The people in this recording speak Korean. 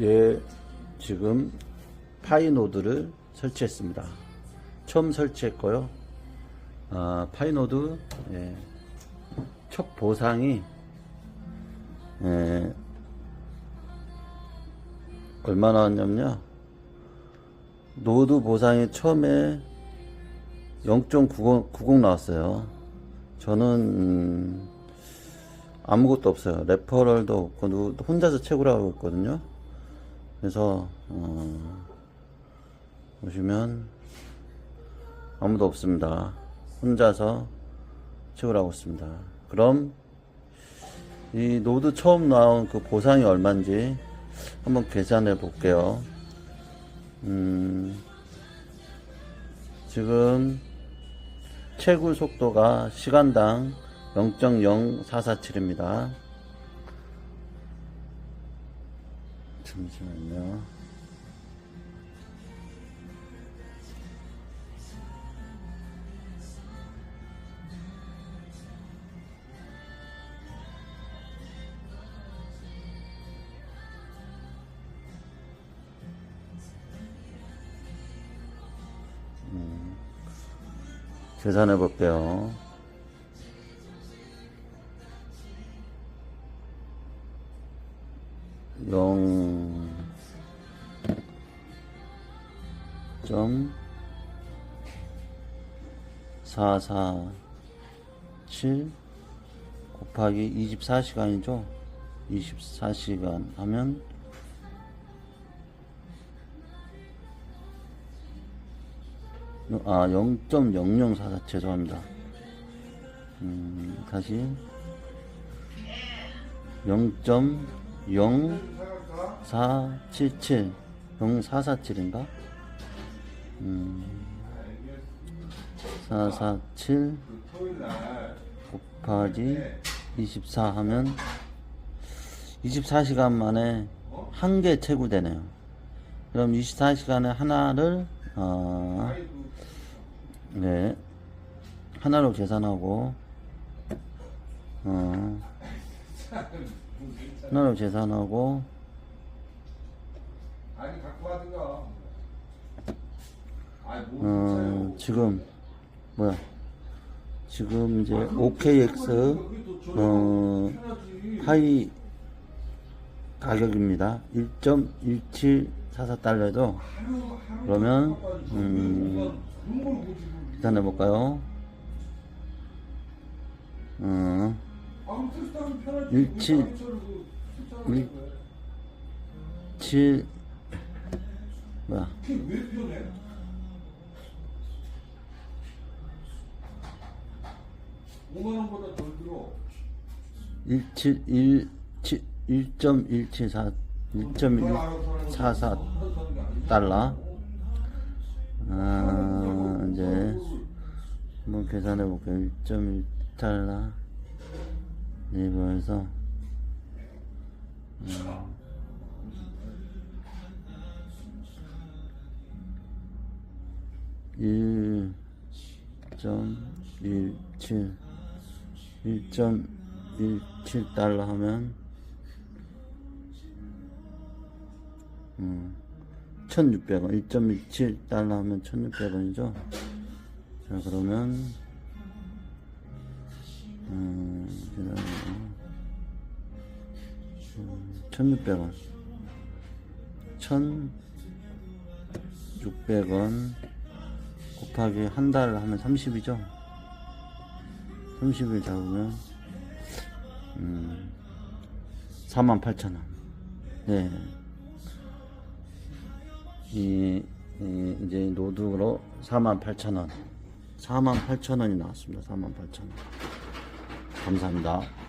예, 지금 파이 노드를 설치했습니다. 처음 설치했고요. 아, 파이 노드 예, 첫 보상이 예, 얼마 나 왔냐면요. 노드 보상이 처음에 0.90 90 나왔어요. 저는 음, 아무것도 없어요. 레퍼럴도 없고 누- 혼자서 채굴하고 있거든요. 그래서 어, 보시면 아무도 없습니다. 혼자서 채굴하고 있습니다. 그럼 이 노드 처음 나온 그 보상이 얼마인지 한번 계산해 볼게요. 음, 지금 채굴 속도가 시간당 0.0447입니다. 잠시만요. 계산해 볼게요. 영, 점, 사사, 칠, 곱하기 24시간이죠? 24시간 하면, 아, 0.0044 죄송합니다. 음, 다시 0.0477 0447인가? 음, 447 곱하기 24 하면 24시간 만에 한 개 채굴되네요. 그럼 24시간에 하나를 어, 네. 하나로 계산하고, 어, 하나로 계산하고, 어, 지금, 뭐야. 지금 이제 OKX, 어, 하이 가격입니다. 1.1744달러도, 그러면, 음, 계산해 볼까요? 일칠- 일- 7, 뭐야. 원보다 덜 들어. 1.7, 1.174, 1.144 달러. 아, 이제, 한번 계산해 볼게요. 1.1 달러. 네이버에서, 음, 1.17, 1.17달러 하면, 음, 1600원, 1.17달러 하면 1600원이죠? 자, 그러면, 음, 1600원. 1600원 곱하기 한 달 하면 30이죠? 30일 잡으면, 음, 48,000원. 네. 이, 이 이제 노드로 48,000원. 48,000원이 나왔습니다. 48,000원. 감사합니다.